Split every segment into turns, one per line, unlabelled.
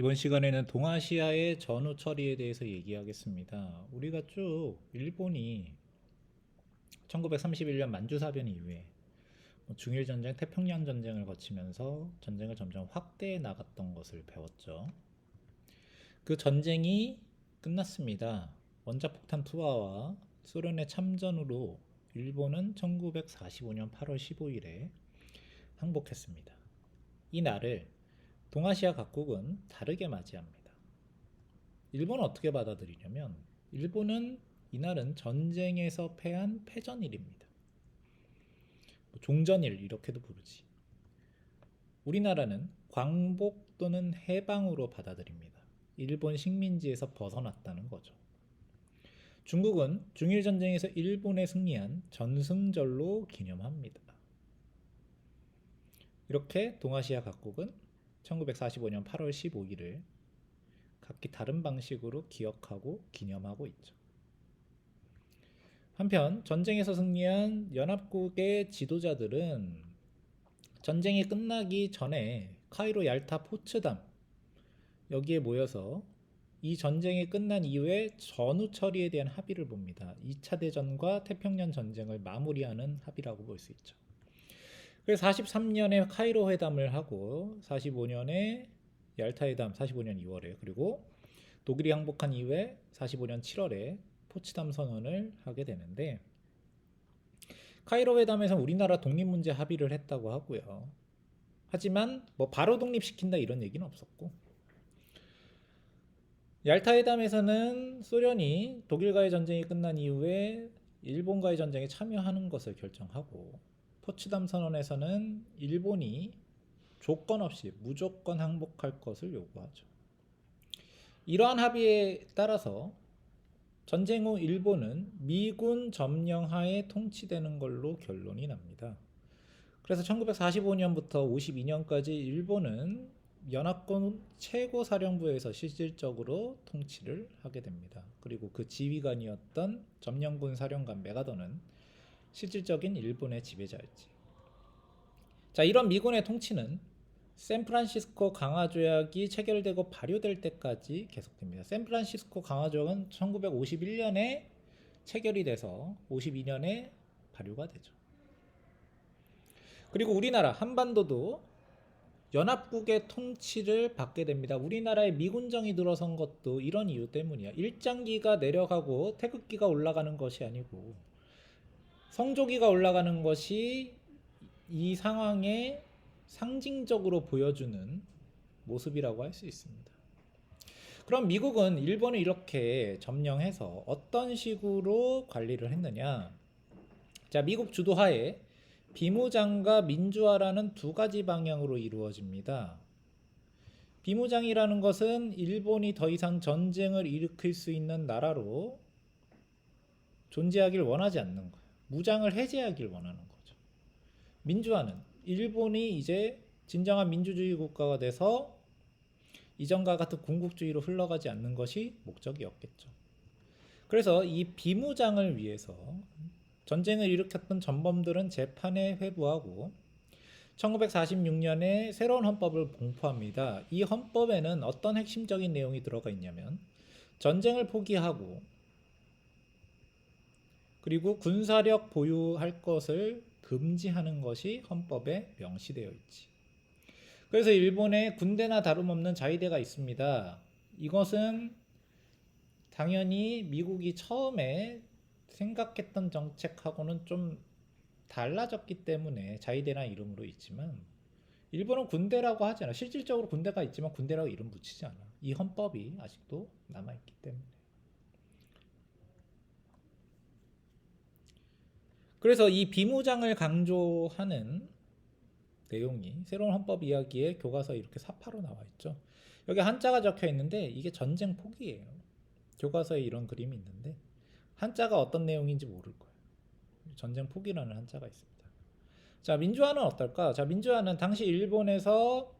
이번 시간에는 동아시아의 전후 처리에 대해서 얘기하겠습니다. 우리가 쭉 일본이 1931년 만주사변 이후에 뭐 중일 전쟁, 태평양 전쟁을 거치면서 전쟁을 점점 확대해 나갔던 것을 배웠죠. 그 전쟁이 끝났습니다. 원자폭탄 투하와 소련의 참전으로 일본은 1945년 8월 15일에 항복했습니다. 이 날을 동아시아 각국은 다르게 맞이합니다. 일본은 어떻게 받아들이냐면 일본은 이날은 전쟁에서 패한 패전일입니다. 뭐 종전일 이렇게도 부르지. 우리나라는 광복 또는 해방으로 받아들입니다. 일본 식민지에서 벗어났다는 거죠. 중국은 중일 전쟁에서 일본에 승리한 전승절로 기념합니다. 이렇게 동아시아 각국은 1945년 8월 15일을 각기 다른 방식으로 기억하고 기념하고 있죠. 한편 전쟁에서 승리한 연합국의 지도자들은 전쟁이 끝나기 전에 카이로 얄타 포츠담 여기에 모여서 이 전쟁이 끝난 이후에 전후 처리에 대한 합의를 봅니다. 2차 대전과 태평양 전쟁을 마무리하는 합의라고 볼 수 있죠. 그래서 43년에 카이로 회담을 하고 45년에 얄타 회담 45년 2월에 그리고 독일이 항복한 이후에 45년 7월에 포츠담 선언을 하게 되는데 카이로 회담에서 우리나라 독립 문제 합의를 했다고 하고요. 하지만 뭐 바로 독립시킨다 이런 얘기는 없었고 얄타 회담에서는 소련이 독일과의 전쟁이 끝난 이후에 일본과의 전쟁에 참여하는 것을 결정하고 포츠담 선언에서는 일본이 조건 없이 무조건 항복할 것을 요구하죠. 이러한 합의에 따라서 전쟁 후 일본은 미군 점령하에 통치되는 걸로 결론이 납니다. 그래서 1945년부터 52년까지 일본은 연합군 최고 사령부에서 실질적으로 통치를 하게 됩니다. 그리고 그 지휘관이었던 점령군 사령관 메가더는 실질적인 일본의 지배자였지. 자, 이런 미군의 통치는 샌프란시스코 강화 조약이 체결되고 발효될 때까지 계속됩니다. 샌프란시스코 강화 조약은 1951년에 체결이 돼서 52년에 발효가 되죠. 그리고 우리나라 한반도도 연합국의 통치를 받게 됩니다. 우리나라에 미군정이 들어선 것도 이런 이유 때문이야. 일장기가 내려가고 태극기가 올라가는 것이 아니고 성조기가 올라가는 것이 이 상황에 상징적으로 보여주는 모습이라고 할 수 있습니다. 그럼 미국은 일본을 이렇게 점령해서 어떤 식으로 관리를 했느냐? 자, 미국 주도하에 비무장과 민주화라는 두 가지 방향으로 이루어집니다. 비무장이라는 것은 일본이 더 이상 전쟁을 일으킬 수 있는 나라로 존재하길 원하지 않는 거예요. 무장을 해제하길 원하는 거죠. 민주화는 일본이 이제 진정한 민주주의 국가가 돼서 이전과 같은 군국주의로 흘러가지 않는 것이 목적이었겠죠. 그래서 이 비무장을 위해서 전쟁을 일으켰던 전범들은 재판에 회부하고 1946년에 새로운 헌법을 공포합니다. 이 헌법에는 어떤 핵심적인 내용이 들어가 있냐면 전쟁을 포기하고 그리고 군사력 보유할 것을 금지하는 것이 헌법에 명시되어 있지. 그래서 일본에 군대나 다름없는 자위대가 있습니다. 이것은 당연히 미국이 처음에 생각했던 정책하고는 좀 달라졌기 때문에 자위대나 이름으로 있지만 일본은 군대라고 하지 않아. 실질적으로 군대가 있지만 군대라고 이름 붙이지 않아. 이 헌법이 아직도 남아있기 때문에. 그래서 이 비무장을 강조하는 내용이 새로운 헌법 이야기의 교과서에 이렇게 사파로 나와 있죠. 여기 한자가 적혀 있는데 이게 전쟁 포기예요. 교과서에 이런 그림이 있는데 한자가 어떤 내용인지 모를 거예요. 전쟁 포기라는 한자가 있습니다. 자, 민주화는 어떨까? 자, 민주화는 당시 일본에서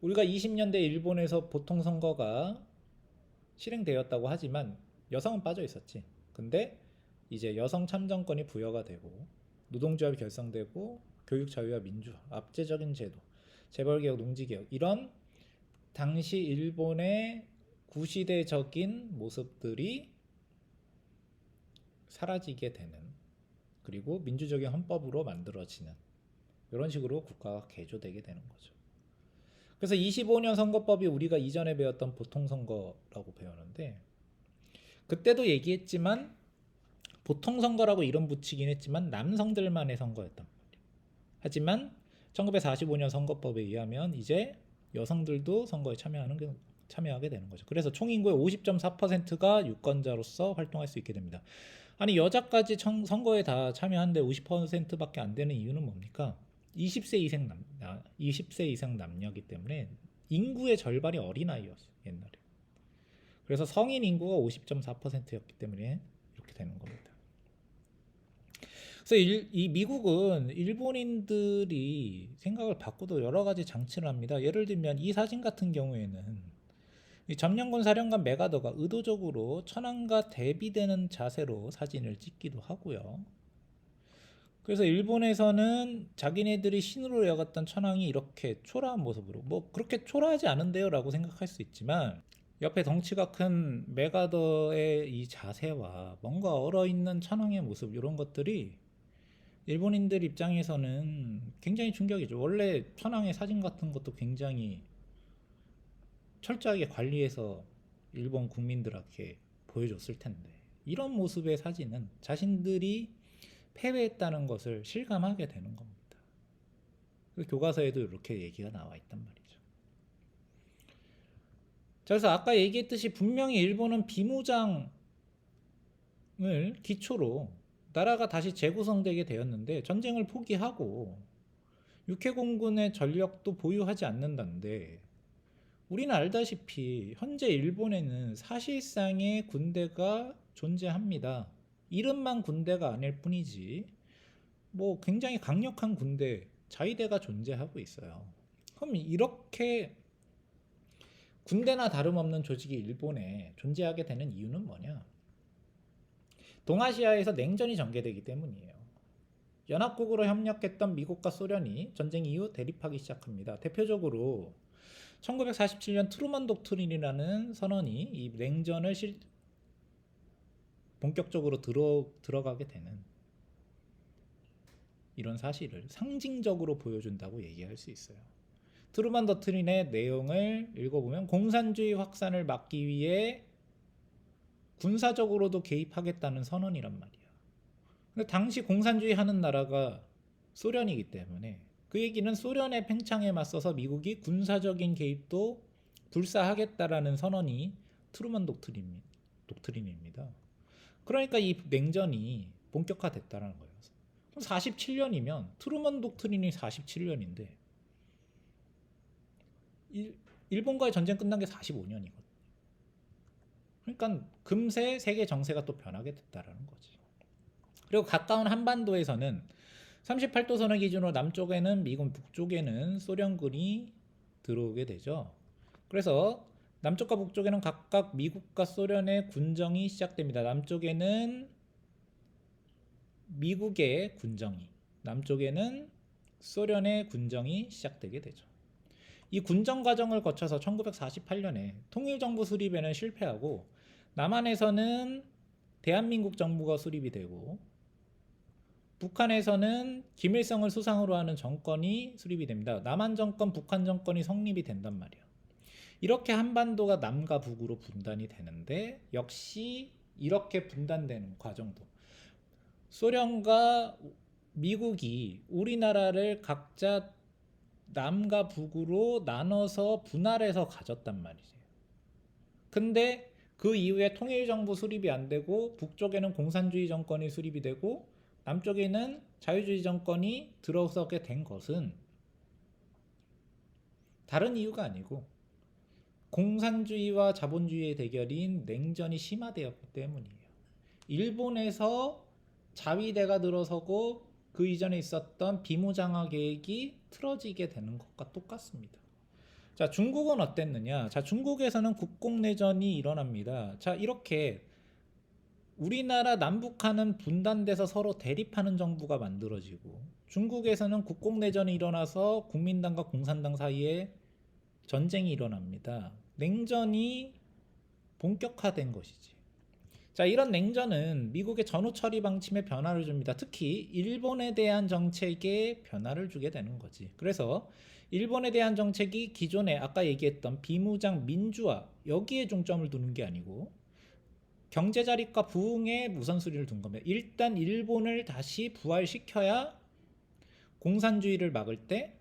우리가 20년대 일본에서 보통 선거가 실행되었다고 하지만 여성은 빠져 있었지. 근데 이제 여성 참정권이 부여가 되고 노동조합이 결성되고 교육 자유와 민주화, 압제적인 제도, 재벌 개혁, 농지 개혁 이런 당시 일본의 구시대적인 모습들이 사라지게 되는 그리고 민주적인 헌법으로 만들어지는 이런 식으로 국가가 개조되게 되는 거죠. 그래서 25년 선거법이 우리가 이전에 배웠던 보통 선거라고 배우는데 그때도 얘기했지만 보통 선거라고 이름 붙이긴 했지만 남성들만의 선거였단 말이에요. 하지만 1945년 선거법에 의하면 이제 여성들도 선거에 참여하는 게- 참여하게 되는 거죠. 그래서 총 인구의 50.4%가 유권자로서 활동할 수 있게 됩니다. 아니 여자까지 청- 선거에 다 참여하는데 50%밖에 안 되는 이유는 뭡니까? 20세 이상 남 아, 20세 이상 남녀기 때문에 인구의 절반이 어린아이였어요 옛날에. 그래서 성인 인구가 50.4%였기 때문에 이렇게 되는 겁니다. 그래서 일- 이 미국은 일본인들이 생각을 바꾸도 여러 가지 장치를 합니다. 예를 들면 이 사진 같은 경우에는 이 점령군 사령관 메가더가 의도적으로 천황과 대비되는 자세로 사진을 찍기도 하고요. 그래서 일본에서는 자기네들이 신으로 여겼던 천황이 이렇게 초라한 모습으로 뭐 그렇게 초라하지 않은데요라고 생각할 수 있지만 옆에 덩치가 큰 메가더의 이 자세와 뭔가 얼어 있는 천황의 모습 이런 것들이 일본인들 입장에서는 굉장히 충격이죠. 원래 천황의 사진 같은 것도 굉장히 철저하게 관리해서 일본 국민들에게 보여줬을 텐데 이런 모습의 사진은 자신들이 패배했다는 것을 실감하게 되는 겁니다. 그 교과서에도 이렇게 얘기가 나와 있단 말이죠. 자, 그래서 아까 얘기했듯이 분명히 일본은 비무장을 기초로 나라가 다시 재구성되게 되었는데 전쟁을 포기하고 육해공군의 전력도 보유하지 않는다는데 우리는 알다시피 현재 일본에는 사실상의 군대가 존재합니다. 이름만 군대가 아닐 뿐이지 뭐 굉장히 강력한 군대 자위대가 존재하고 있어요. 그럼 이렇게 군대나 다름없는 조직이 일본에 존재하게 되는 이유는 뭐냐? 동아시아에서 냉전이 전개되기 때문이에요. 연합국으로 협력했던 미국과 소련이 전쟁 이후 대립하기 시작합니다. 대표적으로 1947년 트루먼 독트린이라는 선언이 이 냉전을 실, 본격적으로 들어, 들어가게 되는 이런 사실을 상징적으로 보여준다고 얘기할 수 있어요. 트루먼 독트린의 내용을 읽어보면 공산주의 확산을 막기 위해 군사적으로도 개입하겠다는 선언이란 말이야. 근데 당시 공산주의 하는 나라가 소련이기 때문에 그 얘기는 소련의 팽창에 맞서서 미국이 군사적인 개입도 불사하겠다라는 선언이 트루먼 독트린, 독트린입니다. 그러니까 이 냉전이 본격화됐다는 거예요. 그럼 47년이면 트루먼 독트린이 47년인데 일 본과의 전쟁 끝난 게 45년이거든요. 그러니까 금세 세계 정세가 또 변하게 됐다라는 거지. 그리고 가까운 한반도에서는 38도 선을 기준으로 남쪽에는 미군, 북쪽에는 소련군이 들어오게 되죠. 그래서 남쪽과 북쪽에는 각각 미국과 소련의 군정이 시작됩니다. 남쪽에는 미국의 군정이, 남쪽에는 소련의 군정이 시작되게 되죠. 이 군정 과정을 거쳐서 1948년에 통일정부 수립에는 실패하고 남한에서는 대한민국 정부가 수립이 되고 북한에서는 김일성을 수상으로 하는 정권이 수립이 됩니다. 남한 정권, 북한 정권이 성립이 된단 말이에요. 이렇게 한반도가 남과 북으로 분단이 되는데 역시 이렇게 분단되는 과정도 소련과 미국이 우리나라를 각자 남과 북으로 나눠서 분할해서 가졌단 말이죠. 근데 그 이후에 통일정부 수립이 안 되고 북쪽에는 공산주의 정권이 수립이 되고 남쪽에는 자유주의 정권이 들어서게 된 것은 다른 이유가 아니고 공산주의와 자본주의의 대결인 냉전이 심화되었기 때문이에요. 일본에서 자위대가 들어서고 그 이전에 있었던 비무장화 계획이 틀어지게 되는 것과 똑같습니다. 자, 중국은 어땠느냐? 자, 중국에서는 국공내전이 일어납니다. 자, 이렇게 우리나라 남북한은 분단돼서 서로 대립하는 정부가 만들어지고 중국에서는 국공내전이 일어나서 국민당과 공산당 사이에 전쟁이 일어납니다. 냉전이 본격화된 것이지. 자, 이런 냉전은 미국의 전후 처리 방침에 변화를 줍니다. 특히 일본에 대한 정책에 변화를 주게 되는 거지. 그래서 일본에 대한 정책이 기존에 아까 얘기했던 비무장 민주화 여기에 중점을 두는 게 아니고 경제 자립과 부흥에 우선순위를 둔 겁니다. 일단 일본을 다시 부활시켜야 공산주의를 막을 때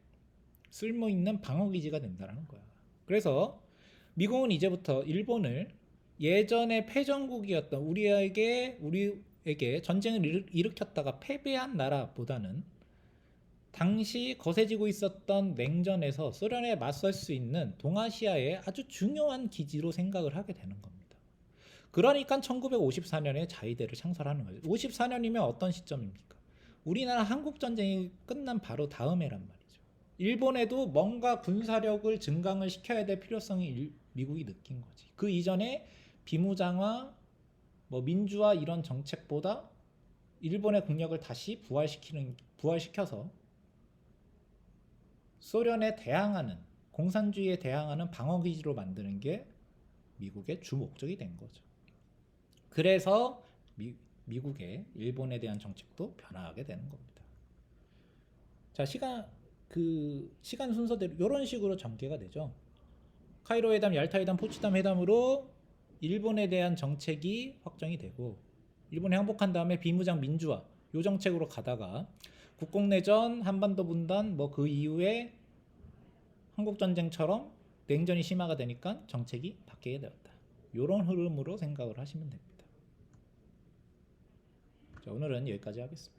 쓸모 있는 방어 기지가 된다는 거야. 그래서 미국은 이제부터 일본을 예전에 패전국이었던 우리에게 우리에게 전쟁을 일으- 일으켰다가 패배한 나라보다는 당시 거세지고 있었던 냉전에서 소련에 맞설 수 있는 동아시아의 아주 중요한 기지로 생각을 하게 되는 겁니다. 그러니까 1954년에 자위대를 창설하는 거죠. 54년이면 어떤 시점입니까? 우리나라 한국 전쟁이 끝난 바로 다음 해란 말이죠. 일본에도 뭔가 군사력을 증강을 시켜야 될 필요성이 일- 미국이 느낀 거지. 그 이전에 비무장화, 뭐 민주화 이런 정책보다 일본의 국력을 다시 부활시키는 부활시켜서 소련에 대항하는 공산주의에 대항하는 방어 기지로 만드는 게 미국의 주 목적이 된 거죠. 그래서 미, 미국의 일본에 대한 정책도 변화하게 되는 겁니다. 자 시간 그 시간 순서대로 이런 식으로 전개가 되죠. 카이로 회담, 얄타 회담, 포츠담 회담으로 일본에 대한 정책이 확정이 되고 일본이 항복한 다음에 비무장 민주화 요 정책으로 가다가 국공내전, 한반도 분단 뭐 그 이후에 한국 전쟁처럼 냉전이 심화가 되니까 정책이 바뀌게 되었다. 요런 흐름으로 생각을 하시면 됩니다. 자, 오늘은 여기까지 하겠습니다.